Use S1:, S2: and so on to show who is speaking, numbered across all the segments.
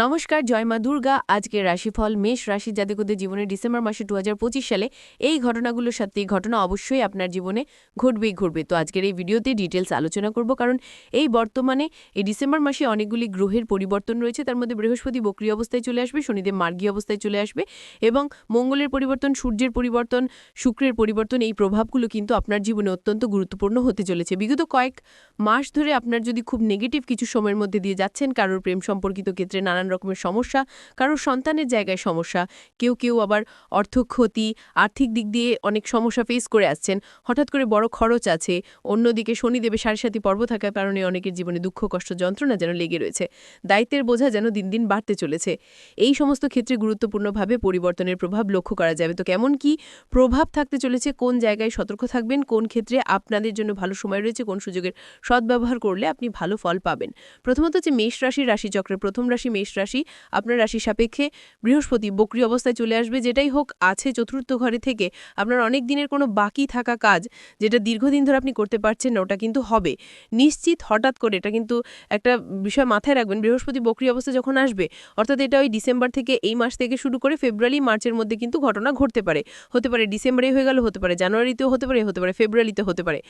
S1: নমস্কার, জয় মা দুর্গা। আজকের রাশিফল মেষ রাশি জাতকদের জীবনে ডিসেম্বর মাসে দু হাজার পঁচিশ সালে এই ঘটনাগুলোর সাথে এই ঘটনা অবশ্যই আপনার জীবনে ঘটবেই ঘটবে। তো আজকের এই ভিডিওতে ডিটেলস আলোচনা করব কারণ এই বর্তমানে এই ডিসেম্বর মাসে অনেকগুলি গ্রহের পরিবর্তন রয়েছে। তার মধ্যে বৃহস্পতি বক্রি অবস্থায় চলে আসবে, শনিদেব মার্গী অবস্থায় চলে আসবে এবং মঙ্গলের পরিবর্তন, সূর্যের পরিবর্তন, শুক্রের পরিবর্তন এই প্রভাবগুলো কিন্তু আপনার জীবনে অত্যন্ত গুরুত্বপূর্ণ হতে চলেছে। বিগত কয়েক মাস ধরে আপনার যদি খুব নেগেটিভ কিছু সময়ের মধ্যে দিয়ে যাচ্ছেন, কারোর প্রেম সম্পর্কিত ক্ষেত্রে নানান রকমের সমস্যা, কারোর সন্তানের জায়গায় সমস্যা, কেউ কেউ আবার অর্থ ক্ষতি আর্থিক দিক দিয়ে অনেক সমস্যা ফেস করে আসছেন। হঠাৎ করে বড় খরচ আছে, অন্যদিকে শনিদেবে সাড়ে সাথী পর্ব থাকার কারণে অনেকের জীবনে দুঃখ, কষ্ট, যন্ত্রণা যেন লেগে রয়েছে। দায়িত্বের বোঝা যেন দিন দিন বাড়তে চলেছে। এই সমস্ত ক্ষেত্রে গুরুত্বপূর্ণভাবে পরিবর্তনের প্রভাব লক্ষ্য করা যাবে। তো কেমন কি প্রভাব থাকতে চলেছে, কোন জায়গায় সতর্ক থাকবেন, কোন ক্ষেত্রে আপনাদের জন্য ভালো সময় রয়েছে, কোন সুযোগের সদ্ব্যবহার করলে আপনি ভালো ফল পাবেন? প্রথমত হচ্ছে মেষ রাশির রাশিচক্রের প্রথম রাশি মেষ রাশি, আপনার রাশি সাপেক্ষে বৃহস্পতি বক্রি অবস্থায় চলে আসবে, যেটাই হোক আছে চতুর্থ ঘরে থেকে আপনার অনেক দিনের কোনো বাকি থাকা কাজ যেটা দীর্ঘদিন ধরে আপনি করতে পারছেন না, ওটা কিন্তু হবে। নিশ্চিত হঠাৎ করে এটা কিন্তু একটা বিষয় মাথায় রাখবেন, বৃহস্পতি বক্রি অবস্থা যখন আসবে, অর্থাৎ এটা ওই ডিসেম্বর থেকে এই মাস থেকে শুরু করে ফেব্রুয়ারি, মার্চের মধ্যে কিন্তু ঘটনা ঘটতে পারে। হতে পারে ডিসেম্বরে হয়ে গেল হতে পারে, জানুয়ারিতেও হতে পারে হতে পারে ফেব্রুয়ারিতে হতে পারে।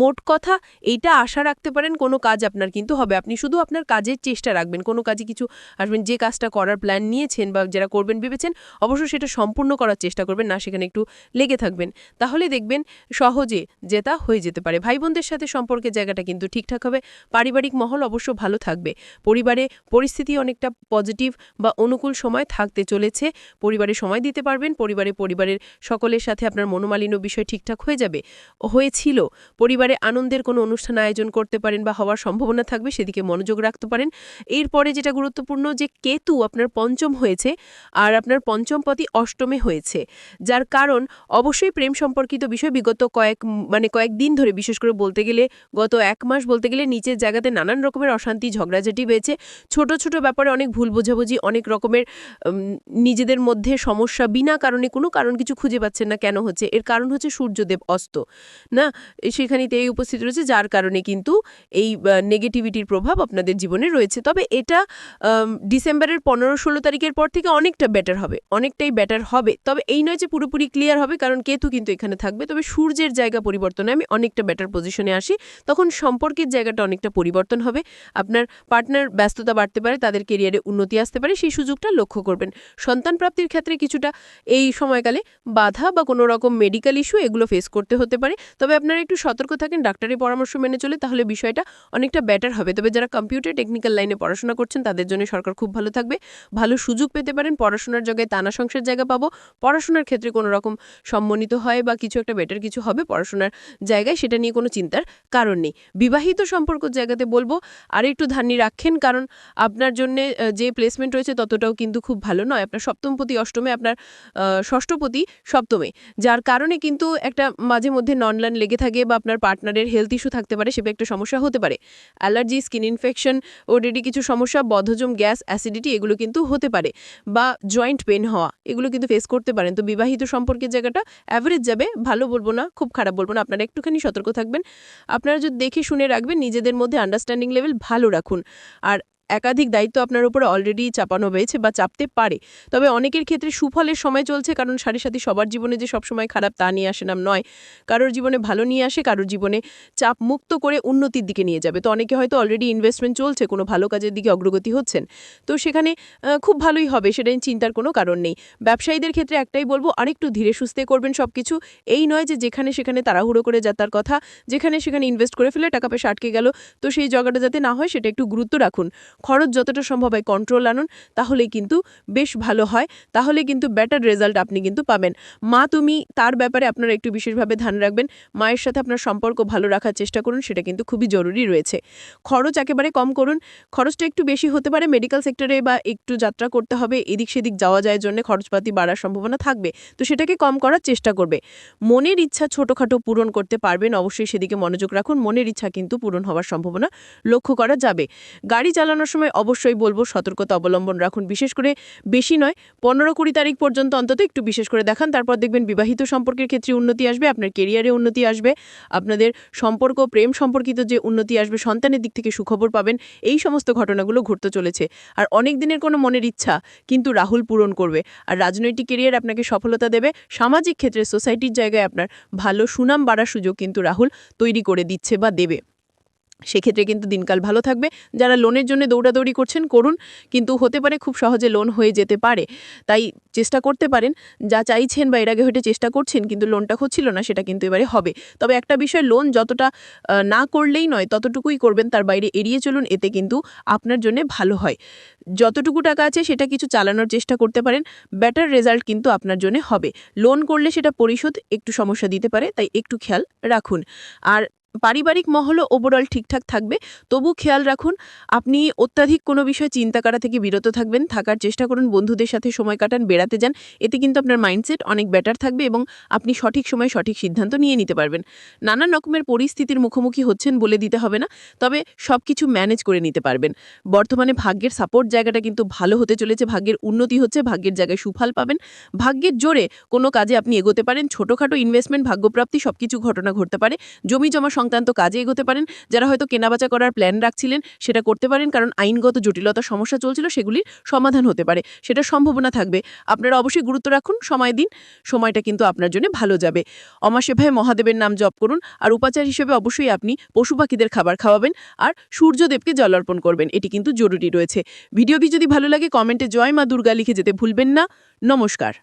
S1: মোট কথা এইটা আশা রাখতে পারেন, কোনো কাজ আপনার কিন্তু হবে। আপনি শুধু আপনার কাজের চেষ্টা রাখবেন, কোনো কাজে কিছু আসবেন, যে কাজটা করার প্ল্যান নিয়েছেন বা যারা করবেন ভেবেছেন, অবশ্যই সেটা সম্পূর্ণ করার চেষ্টা করবেন, না সেখানে একটু লেগে থাকবেন। তাহলে দেখবেন সহজে জেতা হয়ে যেতে পারে। ভাই বোনদের সাথে সম্পর্কের জায়গাটা কিন্তু ঠিকঠাক হবে, পারিবারিক মহল অবশ্য ভালো থাকবে। পরিবারে পরিস্থিতি অনেকটা পজিটিভ বা অনুকূল সময় থাকতে চলেছে, পরিবারে সময় দিতে পারবেন, পরিবারে পরিবারের সকলের সাথে আপনার মনোমালিন্য বিষয় ঠিকঠাক হয়ে যাবে। হয়েছিল, পরিবারে আনন্দের কোনো অনুষ্ঠান আয়োজন করতে পারেন বা হওয়ার সম্ভাবনা থাকবে, সেদিকে মনোযোগ রাখতে পারেন। এরপরে যেটা গুরুত্বপূর্ণ যে কেতু আপনার পঞ্চম হয়েছে আর আপনার পঞ্চম পতি অষ্টমে হয়েছে, যার কারণ অবশ্যই প্রেম সম্পর্কিত বিষয় বিগত কয়েক মানে কয়েক দিন ধরে, বিশেষ করে বলতে গেলে গত এক মাস বলতে গেলে নিচের জায়গাতে নানান রকমের অশান্তি, ঝগড়াঝাটি হয়েছে ছোট ছোট ব্যাপারে অনেক ভুল বোঝাবুঝি, অনেক রকমের নিজেদের মধ্যে সমস্যা, বিনা কারণে কোনো কারণ কিছু খুঁজে পাচ্ছেন না কেন হচ্ছে, এর কারণ হচ্ছে সূর্যদেব অস্ত, না? সেখানেতে এই উপস্থিত রয়েছে, যার কারণে কিন্তু এই নেগেটিভিটির প্রভাব আপনাদের জীবনে রয়েছে, তবে এটা ডিসেম্বরের পনেরো ষোলো তারিখের পর থেকে অনেকটা বেটার হবে, অনেকটাই বেটার হবে। তবে এই নয় যে পুরোপুরি ক্লিয়ার হবে, কারণ কেতু কিন্তু এখানে থাকবে। তবে সূর্যের জায়গা পরিবর্তনে আমি অনেকটা বেটার পজিশনে আসি। তখন সম্পর্কের জায়গাটা অনেকটা পরিবর্তন হবে। আপনার পার্টনার ব্যস্ততা বাড়তে পারে, তাদের কেরিয়ারে উন্নতি আসতে পারে, সেই সুযোগটা লক্ষ্য করবেন। সন্তান প্রাপ্তির ক্ষেত্রে কিছুটা এই সময়কালে বাধা বা কোনো রকম মেডিকেল ইস্যু এগুলো ফেস করতে হতে পারে। তবে আপনারা একটু সতর্ক থাকেন, ডাক্তারের পরামর্শ মেনে চলে, তাহলে বিষয়টা অনেকটা বেটার হবে। তবে যারা কম্পিউটার টেকনিক্যাল লাইনে পড়াশোনা করছেন, তাদের জন্য সরকার খুব ভালো থাকবে। ভালো সুযোগ পেতে পারেন, পড়াশোনার জায়গায় তানা সংসার জায়গা পাবো। পড়াশোনার ক্ষেত্রে কোনো রকম সম্মানিত হয় বা কিছু একটা বেটার কিছু হবে পড়াশোনার জায়গায়, সেটা নিয়ে কোনো চিন্তার কারণ নেই। বিবাহিত সম্পর্ক জায়গাতে বলব, আর একটু ধান্নি রাখেন, কারণ আপনার জন্য যে প্লেসমেন্ট রয়েছে ততটাও কিন্তু খুব ভালো নয়। আপনার সপ্তমপতি, অষ্টমে আপনার ষষ্ঠপতি, সপ্তমে, যার কারণে কিন্তু একটা মাঝে মধ্যে ননলাইন লেগে থাকে বা আপনার পার্টনারের হেলথ ইস্যু থাকতে পারে, সেটা একটা সমস্যা হতে পারে। অ্যালার্জি স্কিন ইনফেকশন ওডেডি কিছু সমস্যা বদ্ধজম গ্যাস অ্যাসিডিটি এগুলো কিন্তু হতে পারে বা জয়েন্ট পেন হওয়া, এগুলো কিন্তু ফেস করতে পারেন। তো বিবাহিত সম্পর্কের জায়গাটা অ্যাভারেজ যাবে, ভালো বলব না, খুব খারাপ বলব না, আপনারা একটুখানি সতর্ক থাকবেন। আপনারা যদি দেখে শুনে রাখবেন, নিজেদের মধ্যে আন্ডারস্ট্যান্ডিং লেভেল ভালো রাখুন। আর একাধিক দায়িত্ব আপনার উপরে অলরেডি চাপানো হয়েছে বা চাপতে পারে। তবে অনেকের ক্ষেত্রে সুফলের সময় চলছে, কারণ সারি সাথে সবার জীবনে যে সবসময় খারাপ তা নিয়ে আসে নাম নয়। কারোর জীবনে ভালো নিয়ে আসে, কারোর জীবনে চাপ মুক্ত করে উন্নতির দিকে নিয়ে যাবে। তো অনেকে হয়তো অলরেডি ইনভেস্টমেন্ট চলছে, কোনো ভালো কাজের দিকে অগ্রগতি হচ্ছেন। তো সেখানে খুব ভালোই হবে, সেটা চিন্তার কোনো কারণ নেই। ব্যবসায়ীদের ক্ষেত্রে একটাই বলব, আরেকটু ধীরে সুস্থে করবেন সব কিছু এই নয় যে যেখানে সেখানে তাড়াহুড়ো করে যাতার কথা, যেখানে সেখানে ইনভেস্ট করে ফেলে টাকা পয়সা আটকে গেল, তো সেই জায়গাটা যাতে না হয়, সেটা একটু গুরুত্ব রাখুন। খরচ যতটা সম্ভব হয় কন্ট্রোল আনুন, তাহলেই কিন্তু বেশ ভালো হয়। তাহলে কিন্তু বেটার রেজাল্ট আপনি কিন্তু পাবেন। মা, তুমি তার ব্যাপারে আপনারা একটু বিশেষভাবে ধ্যান রাখবেন। মায়ের সাথে আপনার সম্পর্ক ভালো রাখার চেষ্টা করুন, সেটা কিন্তু খুবই জরুরি রয়েছে। খরচ একেবারে কম করুন। খরচটা একটু বেশি হতে পারে মেডিকেল সেক্টরে বা একটু যাত্রা করতে হবে, এদিক সেদিক যাওয়া যায় জন্য খরচপাতি বাড়ার সম্ভাবনা থাকবে। তো সেটাকে কম করার চেষ্টা করবে। মনের ইচ্ছা ছোটোখাটো পূরণ করতে পারবেন, অবশ্যই সেদিকে মনোযোগ রাখুন। মনের ইচ্ছা কিন্তু পূরণ হওয়ার সম্ভাবনা লক্ষ্য করা যাবে। গাড়ি চালানোর সময় অবশ্যই বলব সতর্কতা অবলম্বন রাখুন। বিশেষ করে বেশি নয়, পনেরো কুড়ি তারিখ পর্যন্ত অন্তত একটু বিশেষ করে দেখান। তারপর দেখবেন বিবাহিত সম্পর্কের ক্ষেত্রে উন্নতি আসবে, আপনার কেরিয়ারে উন্নতি আসবে, আপনাদের সম্পর্ক, প্রেম সম্পর্কিত যে উন্নতি আসবে, সন্তানের দিক থেকে সুখবর পাবেন, এই সমস্ত ঘটনাগুলো ঘটতে চলেছে। আর অনেক দিনের কোনো মনের ইচ্ছা কিন্তু রাহুল পূরণ করবে। আর রাজনৈতিক কেরিয়ার আপনাকে সফলতা দেবে, সামাজিক ক্ষেত্রে সোসাইটির জায়গায় আপনার ভালো সুনাম বাড়ার সুযোগ কিন্তু রাহুল তৈরি করে দিচ্ছে বা দেবে। সেক্ষেত্রে কিন্তু দিনকাল ভালো থাকবে। যারা লোনের জন্য দৌড়াদৌড়ি করছেন, করুন। কিন্তু হতে পারে খুব সহজে লোন হয়ে যেতে পারে। তাই চেষ্টা করতে পারেন। যা চাইছেন বা এর আগে হয়তো চেষ্টা করছেন, কিন্তু লোনটা হচ্ছিল না, সেটা কিন্তু এবারে হবে। তবে একটা বিষয়, লোন যতটা না করলেই নয়, ততটুকুই করবেন, তার বাইরে এড়িয়ে চলুন। এতে কিন্তু আপনার জন্য ভালো হয়। যতটুকু টাকা আছে, সেটা কিছু চালানোর চেষ্টা করতে পারেন। বেটার রেজাল্ট কিন্তু আপনার জন্য হবে। লোন করলে সেটা পরিশোধ একটু সমস্যা দিতে পারে, তাই একটু খেয়াল রাখুন। আর পারিবারিক মহলও ওভারঅল ঠিকঠাক থাকবে। তবু খেয়াল রাখুন, আপনি অত্যাধিক কোনো বিষয় চিন্তা করা থেকে বিরত থাকবেন, থাকার চেষ্টা করুন, বন্ধুদের সাথে সময় কাটান, বেড়াতে যান, এতে কিন্তু আপনার মাইন্ডসেট অনেক বেটার থাকবে এবং আপনি সঠিক সময়ে সঠিক সিদ্ধান্ত নিয়ে নিতে পারবেন। নানান রকমের পরিস্থিতির মুখোমুখি হচ্ছেন বলে দিতে হবে না, তবে সব কিছু ম্যানেজ করে নিতে পারবেন। বর্তমানে ভাগ্যের সাপোর্ট জায়গাটা কিন্তু ভালো হতে চলেছে, ভাগ্যের উন্নতি হচ্ছে, ভাগ্যের জায়গায় সুফল পাবেন। ভাগ্যের জোরে কোনো কাজে আপনি এগোতে পারেন, ছোটোখাটো ইনভেস্টমেন্ট ভাগ্যপ্রাপ্তি সব কিছু ঘটনা ঘটতে পারে জমি জমা সংক্রান্ত কাজে এগোতে পারেন, যারা হয়তো কেনাবেচা করার প্ল্যান রাখছিলেন সেটা করতে পারেন, কারণ আইনগত জটিলতা সমস্যা চলছিল, সেগুলির সমাধান হতে পারে। সেটা সম্ভাবনা থাকবে। আপনারা অবশ্যই গুরুত্ব রাখুন, সময় দিন, সময়টা কিন্তু আপনার জন্য ভালো যাবে। অমাসেভায় মহাদেবের নাম জপ করুন, আর উপাচার হিসেবে অবশ্যই আপনি পশু পাখিদের খাবার খাওয়াবেন, আর সূর্যদেবকে জল অর্পণ করবেন, এটি কিন্তু জরুরি রয়েছে। ভিডিওটি যদি ভালো লাগে, কমেন্টে জয় মা দুর্গা লিখে যেতে ভুলবেন না। নমস্কার।